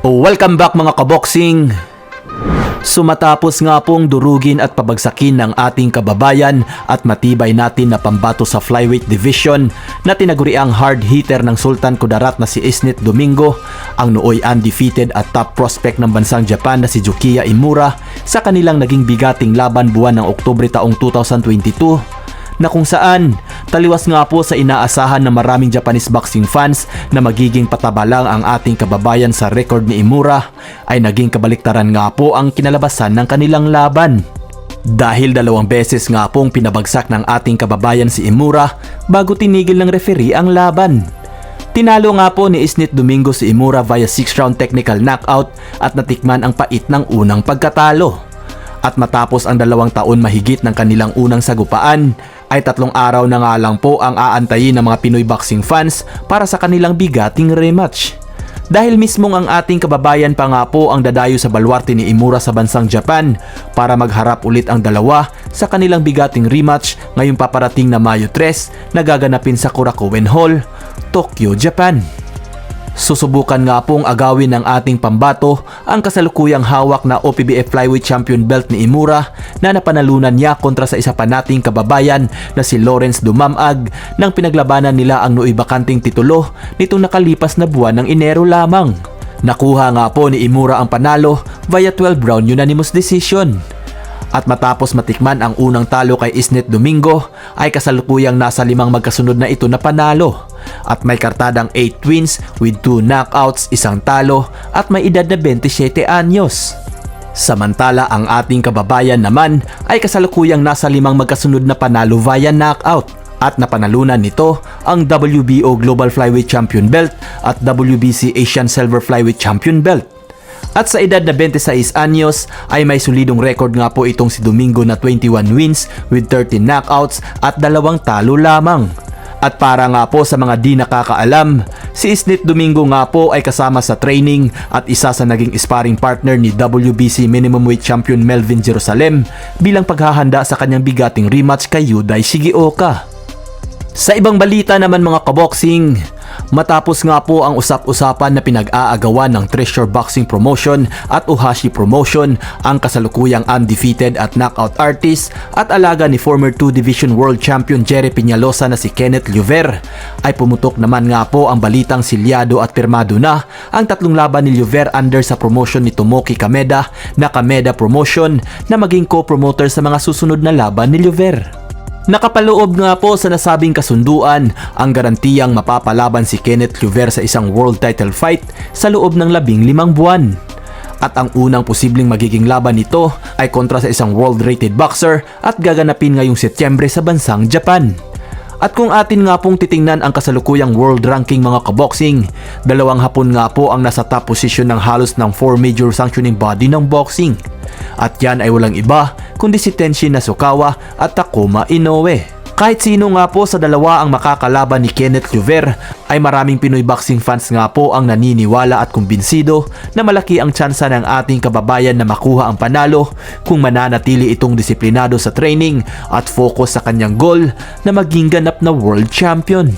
Welcome back mga kaboksing! Sumatapos nga pong durugin at pabagsakin ng ating kababayan at matibay natin na pambato sa flyweight division na tinaguriang hard hitter ng Sultan Kudarat na si Isnit Domingo, ang nooy undefeated at top prospect ng bansang Japan na si Jukiya Imura sa kanilang naging bigating laban buwan ng Oktubre taong 2022 na kung saan taliwas nga po sa inaasahan ng maraming Japanese boxing fans na magiging pataba lang ang ating kababayan sa record ni Imura ay naging kabaliktaran nga po ang kinalabasan ng kanilang laban. Dahil dalawang beses nga pong pinabagsak ng ating kababayan si Imura bago tinigil ng referee ang laban. Tinalo nga po ni Isnit Domingo si Imura via 6 round technical knockout at natikman ang pait ng unang pagkatalo. At matapos ang dalawang taon mahigit ng kanilang unang sagupaan, ay tatlong araw na nga lang po ang aantayin ng mga Pinoy boxing fans para sa kanilang bigating rematch. Dahil mismong ang ating kababayan pa nga po ang dadayo sa balwarte ni Imura sa bansang Japan para magharap ulit ang dalawa sa kanilang bigating rematch ngayong paparating na Mayo 3 na gaganapin sa Korakuen Hall, Tokyo, Japan. Susubukan nga pong agawin ng ating pambato ang kasalukuyang hawak na OPBF Flyweight Champion belt ni Imura na napanalunan niya kontra sa isa pa nating kababayan na si Lawrence Dumamag nang pinaglabanan nila ang nooy bakanting titulo nitong nakalipas na buwan ng Enero lamang. Nakuha nga po ni Imura ang panalo via 12 round unanimous decision. At matapos matikman ang unang talo kay Isnet Domingo ay kasalukuyang nasa limang magkasunod na ito na panalo. At may kartadang 8 wins with 2 knockouts, isang talo at may edad na 27 anyos. Samantala ang ating kababayan naman ay kasalukuyang nasa limang magkasunod na panalo via knockout at napanalunan nito ang WBO Global Flyweight Champion Belt at WBC Asian Silver Flyweight Champion Belt. At sa edad na 26 anyos ay may solidong record nga po itong si Domingo na 21 wins with 13 knockouts at dalawang talo lamang. At para nga po sa mga di nakakaalam, si Isnit Domingo nga po ay kasama sa training at isa sa naging sparring partner ni WBC Minimum Weight Champion Melvin Jerusalem bilang paghahanda sa kanyang bigating rematch kay Yuday Shigioka. Sa ibang balita naman mga kaboksing, matapos nga po ang usap-usapan na pinag-aagawan ng Treasure Boxing Promotion at Uhashi Promotion ang kasalukuyang undefeated at knockout artist at alaga ni former 2 Division World Champion Jerry Peñalosa na si Kenneth Luver ay pumutok naman nga po ang balitang silyado at pirmado na ang tatlong laban ni Luver under sa promotion ni Tomoki Kameda na Kameda Promotion na maging co-promoter sa mga susunod na laban ni Luver. Nakapaloob nga po sa nasabing kasunduan ang garantiyang mapapalaban si Kenneth Luver sa isang world title fight sa loob ng labing limang buwan. At ang unang posibleng magiging laban nito ay kontra sa isang world rated boxer at gaganapin ngayong Setyembre sa bansang Japan. At kung atin nga pong titingnan ang kasalukuyang world ranking mga kaboxing, dalawang hapon nga po ang nasa top position ng halos ng 4 major sanctioning body ng boxing. At yan ay walang iba kundi si Tenshin Nasukawa at Takuma Inoue. Kahit sino nga po sa dalawa ang makakalaban ni Kenneth Luver ay maraming Pinoy boxing fans nga po ang naniniwala at kumbinsido na malaki ang tsansa ng ating kababayan na makuha ang panalo kung mananatili itong disiplinado sa training at focus sa kanyang goal na maging ganap na world champion.